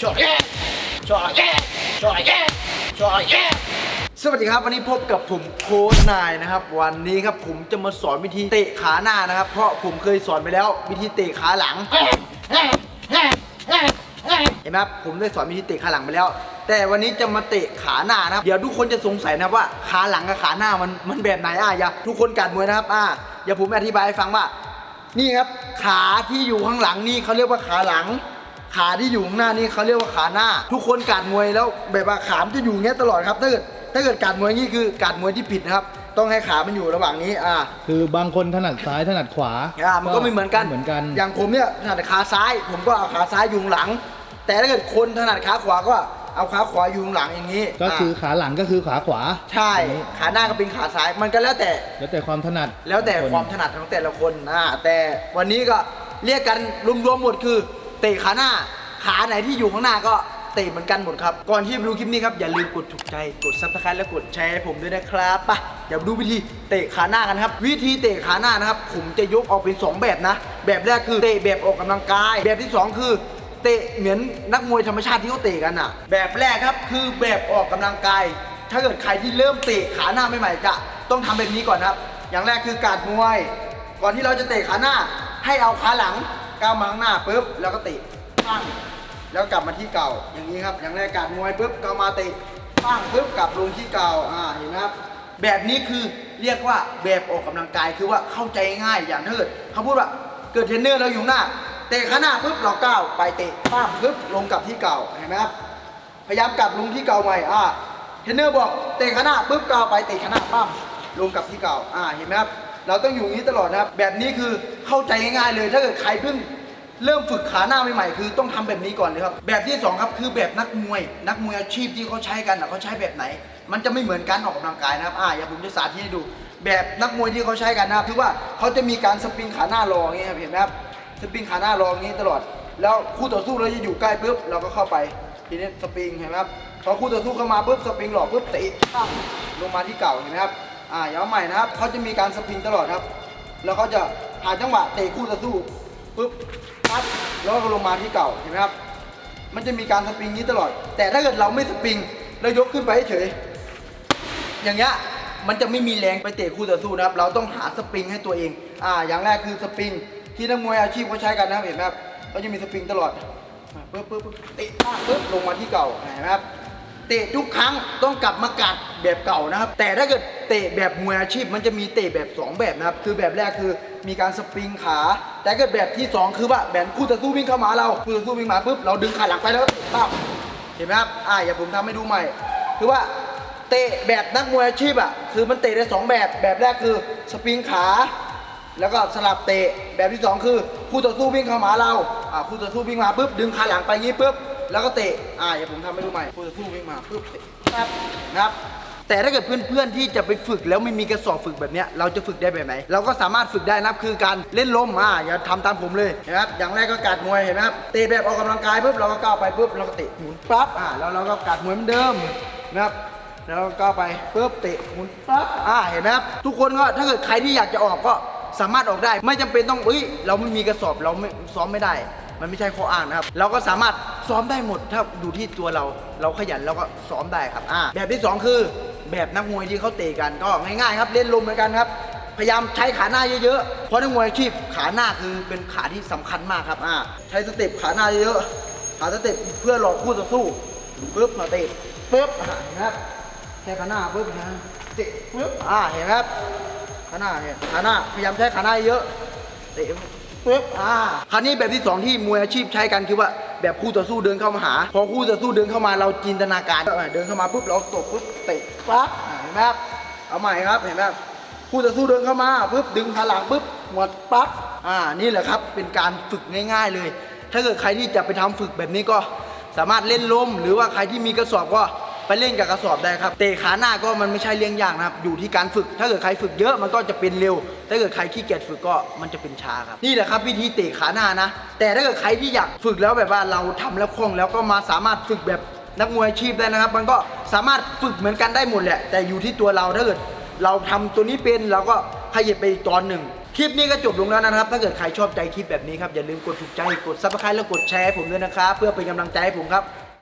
ชอแย่ชอแย่ชอแย่ชอแย่สวัสดีครับวันนี้พบกับผมโค้ชนายนะครับ วันนี้ครับผมจะมาสอนวิธีเตะขาหน้านะครับ เพราะผมเคยสอนไปแล้ววิธีเตะขาหลัง เห็นไหมครับผมได้สอนวิธีเตะขาหลังไปแล้ว แต่วันนี้จะมาเตะขาหน้านะครับเดี๋ยวทุกคนจะสงสัยนะครับว่าขาหลังกับขาหน้ามันมันแบบไหนอะอย่าทุกคนกัดมวยนะครับอ่าอย่าผมอธิบายให้ฟังว่า นี่ครับขาที่อยู่ข้างหลังนี่เขาเรียกว่าขาหลัง ขาที่อยู่ข้างหน้านี่เขาเรียกว่าขาหน้า ทุกคนกัดมวยแล้วแบบว่าขามนจะอยู่อย่างเงี้ยตลอดครับถ้าเกิดถ้าเกิดกัดมวยนี่คือกัดมวยที่ผิดนะครับ ต้องให้ขามันอยู่ระหว่างนี้อ่าคือบางคนถนัดซ้ายถนัดขวาอ่ามันก็ไม่เหมือนกันเหมือนกัน อย่างผมเนี่ยถนัดขาซ้าย ผมก็เอาขาซ้ายอยู่ข้างหลัง แต่ถ้าเกิดคนถนัดขาขวาก็เอาขาขวาอยู่ข้างหลังอย่างนี้ ก็คืออ่าขาหลังก็คือขาขวา ใช่ ขาหน้าก็เป็นขาซ้าย มันก็แล้วแต่ แล้วแต่ความถนัด แล้วแต่นความถนัดของแต่ละคนอ่าแต่วันนี้ก็เรียกกันรวมๆหมดคือ เตะขาหน้า ขาไหนที่อยู่ข้างหน้าก็เตะเหมือนกันหมดครับ ก่อนที่จะดูคลิปนี้ครับ อย่าลืมกดถูกใจ กดซับสไครต์และกดแชร์ให้ผมด้วยนะครับไปะเดี๋ยวดูวิธีเตะขาหน้ากันครับ วิธีเตะขาหน้านะครับ ผมจะยกออกเป็นสองแบบนะ แบบแรกคือเตะแบบออกกำลังกาย แบบที่สองคือเตะเหมือนนักมวยธรรมชาติที่เขาเตะกันอะ แบบแรกครับคือแบบออกกำลังกาย ถ้าเกิดใครที่เริ่มเตะขาหน้าใหม่ๆจะต้องทำแบบนี้ก่อนครับ อย่างแรกคือการมวย ก่อนที่เราจะเตะขาหน้าให้เอาขาหลัง ก้าวมาข้างหน้าปุ๊บแล้วก็เตะปั้งแล้วกลับมาที่เก่าอย่างนี้ครับ อย่างแรกการมวยปุ๊บก้าวมาเตะปั้งปุ๊บกลับลงที่เก่าอ่าเห็นไหมครับแบบนี้คือเรียกว่าแบบออกกำลังกายคือว่าเข้าใจง่ายอย่างถ้เกิดเขาพูดว่าเกิดเทรนเนอร์เราอยู่หน้าเตะขาหน้าปุ๊บเราก้าวไปเตะปั้งปุ๊บลงกลับที่เก่าเห็นไหมครับพยายามกลับลงที่เก่าใหม่อ่าเทรนเนอร์บอกเตะขาหน้าปุ๊บก้าวไปเตะขาหน้าปั้มลงกลับที่เก่าอ่าเห็นไหมครับ เราต้องอยู่อย่างนี้ตลอดนะครับ แบบนี้คือเข้าใจง่ายๆเลย ถ้าเกิดใครเพิ่งเริ่มฝึกขาหน้าใหม่ๆคือต้องทำแบบนี้ก่อนเลยครับ แบบที่สองครับคือแบบนักมวย นักมวยอาชีพที่เขาใช้กันอะเขาใช้แบบไหน มันจะไม่เหมือนการออกกำลังกายนะครับอ่าอย่าผมจะสาธิตให้ดู แบบนักมวยที่เขาใช้กันนะครับคือว่าเขาจะมีการสปริงขาหน้ารออย่างนี้ครับเห็นไหมครับสปริงขาหน้ารออย่างนี้ตลอด แล้วคู่ต่อสู้เราจะอยู่ใกล้ปุ๊บเราก็เข้าไปทีนี้สปริงเห็นไหมครับพอคู่ต่อสู้เข้ามาปุ๊บสปริงหลอกปุ๊บเตะปั้งลงมาที่เก่าเห็นไหมครับ อ่าย้ำใหม่นะครับเขาจะมีการสปริงตลอดครับ แล้วเขาจะหาจังหวะเตะคู่ต่อสู้ปุ๊บปั๊บแล้วก็ลงมาที่เก่าเห็นไหมครับ มันจะมีการสปริงนี้ตลอด แต่ถ้าเกิดเราไม่สปริงแล้วยกขึ้นไปเฉยอย่างเงี้ยมันจะไม่มีแรงไปเตะคู่ต่อสู้นะครับ เราต้องหาสปริงให้ตัวเอง อ่า อย่างแรกคือสปริงที่นักมวยอาชีพเขาใช้กันนะครับเห็นไหมครับเขาจะมีสปริงตลอดปึ๊บปึ๊บปึ๊บเตะปั๊บปึ๊บลงมาที่เก่าเห็นไหมครับ เตะทุกครั้งต้องกลับมากัดแบบเก่านะครับ แต่ถ้าเกิดเตะแบบมวยอาชีพ มันจะมีเตะแบบ 2 แบบนะครับ คือแบบแรกคือมีการสปริงขา แต่เกิดแบบที่ 2 คือว่าแบบคู่ต่อสู้วิ่งเข้ามาเราคู่ต่อสู้วิ่งมาปุ๊บเราดึงขาหลังไปแล้วปั๊บเห็นไหมครับอ่าอย่าผมทำให้ดูใหม่ คือว่าเตะแบบนักมวยอาชีพอะคือมันเตะได้สองแบบแบบแรกคือสปริงขาแล้วก็สลับเตะแบบที่สองคือคู่ต่อสู้วิ่งเข้ามาเราอ่าคู่ต่อสู้วิ่งมาปุ๊บดึงขาหลังไปงี้ปุ๊บ แล้วก็เตะ อ่าอย่าผมทำให้ดูใหม่คู่ต่อสู้วิ่งมาปุ๊บเตะปั๊บนะครับแต่ถ้าเกิดเพื่อนๆที่จะไปฝึกแล้วไม่มีกระสอบฝึกแบบเนี้ยเราจะฝึกได้แบบไหน เราก็สามารถฝึกได้นะครับคือการเล่นลมอ่าอย่าทำตามผมเลยนะครับอย่างแรกก็การมวยเห็นไหมครับเตะแบบออกกำลังกายปุ๊บเราก็ก้าวไปปุ๊บเราก็เตะหมุนปั๊บอ่าแล้วเราก็กัดมวยเหมือนเดิมนะครับแล้วก็ไปปุ๊บเตะหมุนปั๊บอ่าเห็นไหมครับทุกคนก็ถ้าเกิดใครที่อยากจะออกก็สามารถออกได้ ไม่จำเป็นต้องเอ้ยเราไม่มีกระสอบเราไม่ซ้อมไม่ได้ มันไม่ใช่ข้ออ้างนะครับ เราก็สามารถ ซ้อมได้หมดถ้าอยู่ที่ตัวเรา เราขยันเราก็ซ้อมได้ครับอ่าแบบที่สองคือ แบบนักมวยที่เขาเตะกันก็ง่ายๆครับเล่นลมเหมือนกันครับ พยายามใช้ขาหน้าเยอะๆ เพราะนักมวยอาชีพขาหน้าคือเป็นขาที่สำคัญมากครับอ่าใช้สเต็ปขาหน้าเยอะๆขาสเต็ปเพื่อหลอกคู่ต่อสู้ปุ๊บมาเตะปุ๊บอ่าเห็นะครับแค่ขาหน้าปุ๊บนะเตะปุ๊บอ่าเห็นไหมครับขาหน้าเนี่ยขาหน้าพยายามใช้ขาหน้าเยอะเตะปุ๊บอ่าคราวนี้แบบที่สองที่มวยอาชีพใช้กันคือว่า แบบคู่ต่อสู้เดินเข้ามาหา พอคู่ต่อสู้เดินเข้ามาเราจินตนาการเดินเข้ามาปุ๊บเราตบปุ๊บเตะปั๊บเห็นไหมครับเอาใหม่ครับเห็นไหมครับคู่ต่อสู้เดินเข้ามาปุ๊บดึงขาหลังปุ๊บหมดปั๊บอ่านี่แหละครับเป็นการฝึกง่าย ๆ เลย ถ้าเกิดใครที่จะไปทำฝึกแบบนี้ก็สามารถเล่นลมหรือว่าใครที่มีกระสอบก็ ไปเล่นกับกระสอบได้ครับเตะขาหน้าก็มันไม่ใช่เรื่องยากนะครับอยู่ที่การฝึก ถ้าเกิดใครฝึกเยอะมันก็จะเป็นเร็ว ถ้าเกิดใครขี้เกียจฝึกก็มันจะเป็นช้าครับนี่แหละครับวิธีเตะขาหน้านะ แต่ถ้าเกิดใครที่อยากฝึกแล้วแบบว่าเราทำแล้วคล่องแล้วก็มาสามารถฝึกแบบนักมวยอาชีพได้นะครับ มันก็สามารถฝึกเหมือนกันได้หมดแหละ แต่อยู่ที่ตัวเราถ้าเกิดเราทำตัวนี้เป็นเราก็ขยับไปอีกตอนหนึ่งคลิปนี้ก็จบลงแล้วนะครับ ถ้าเกิดใครชอบใจคลิปแบบนี้ครับ อย่าลืมกดถูกใจ กดซับสไครต์แล้วกดแชร์ให้ผมด้วยนะครับ เพื่อเป็นกำลังใจให้ผมครับ